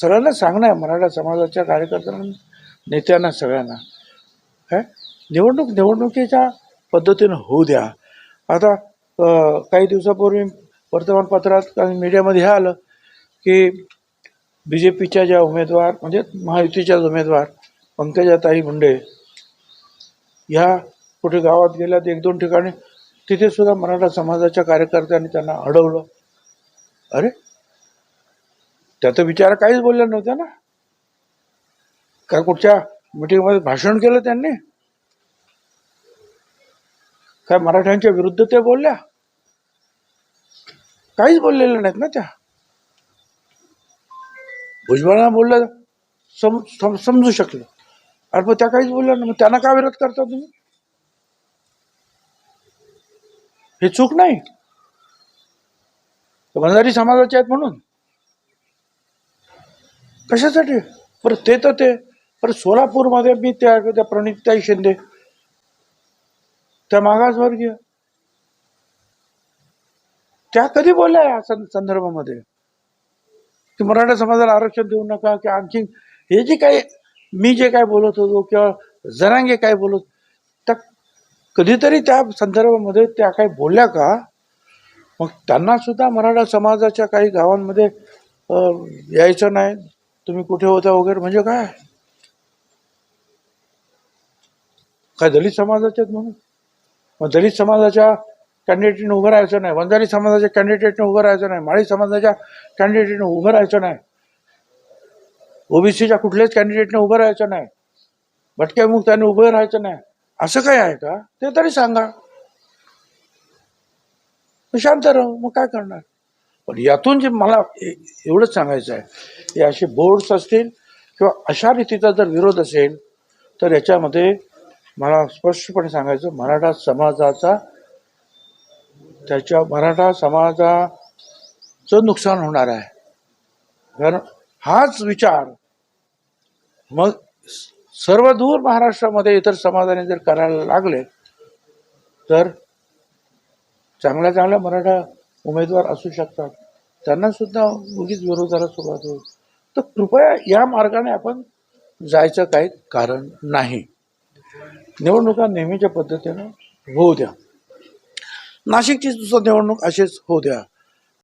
सगळ्यांना सांगणं आहे मराठा समाजाच्या कार्यकर्त्यांना नेत्यांना सगळ्यांना. काय निवडणूक निवडणुकीच्या पद्धतीनं होऊ द्या. आता काही दिवसापूर्वी वर्तमानपत्रात काही मीडियामध्ये हे आलं की बी जे पीच्या ज्या उमेदवार म्हणजे महायुतीच्या उमेदवार पंकजाताई मुंडे ह्या कुठे गावात गेल्यात एक दोन ठिकाणी तिथे सुद्धा मराठा समाजाच्या कार्यकर्त्यांनी त्यांना अडवलं. अरे त्याचा विचार काहीच बोलल्या नव्हत्या ना. का कुठच्या मिटिंगमध्ये भाषण केलं त्यांनी? काय मराठ्यांच्या विरुद्ध ते बोलल्या? काहीच बोललेल्या नाहीत ना त्या. भुजबळांना बोललं सम, सम, समजू शकलं. अरे पण त्या काहीच बोलल्या नाही. मग त्यांना का विरोध करता तुम्ही? हे चूक नाही. ते बंजारी समाजाचे आहेत म्हणून. कशासाठी? परत ते तर ते. परत सोलापूरमध्ये मी त्या त्या प्रणिताई शिंदे. त्या मागासवर्गीय त्या कधी बोलल्या या सं- संदर्भामध्ये? की मराठा समाजाला आरक्षण देऊ नका की आणखी हे जे काही मी जे काय बोलत होतो किंवा जरांगे काय बोलत त्या कधीतरी त्या संदर्भामध्ये त्या काही बोलल्या का? मग त्यांना सुद्धा मराठा समाजाच्या काही गावांमध्ये यायचं नाही. तुम्ही कुठे होता वगैरे म्हणजे काय? काय दलित समाजाचे म्हणून? मग दलित समाजाच्या कॅन्डिडेटने उभं राहायचं नाही. वंजारी समाजाच्या कॅन्डिडेटने उभं राहायचं नाही. माळी समाजाच्या कॅन्डिडेटने उभं राहायचं नाही. ओबीसीच्या कुठल्याच कॅन्डिडेटने उभं राहायचं नाही. भटक्या मुक्ताने उभं राहायचं नाही. असं काय आहे का? ते तरी सांगा. शांत राहू. मग काय करणार? पण यातून जे मला ए- एवढंच सांगायचं आहे हे असे बोर्ड्स असतील किंवा अशा रीतीचा जर विरोध असेल तर याच्यामध्ये मला स्पष्टपणे सांगायचं मराठा समाजाचा त्याच्या मराठा समाजाचं नुकसान होणार आहे. कारण हाच विचार मग सर्वदूर सर्व दूर महाराष्ट्रामध्ये इतर समाजाने जर करायला लागले तर चांगल्या चांगल्या मराठा उमेदवार असू शकतात. त्यांना सुद्धा उगीच विरोधाला सुरुवात होईल. तर कृपया या मार्गाने आपण जायचं काही कारण नाही. निवडणुका नेहमीच्या पद्धतीनं होऊ द्या. नाशिकची सुद्धा निवडणूक अशीच होऊ द्या.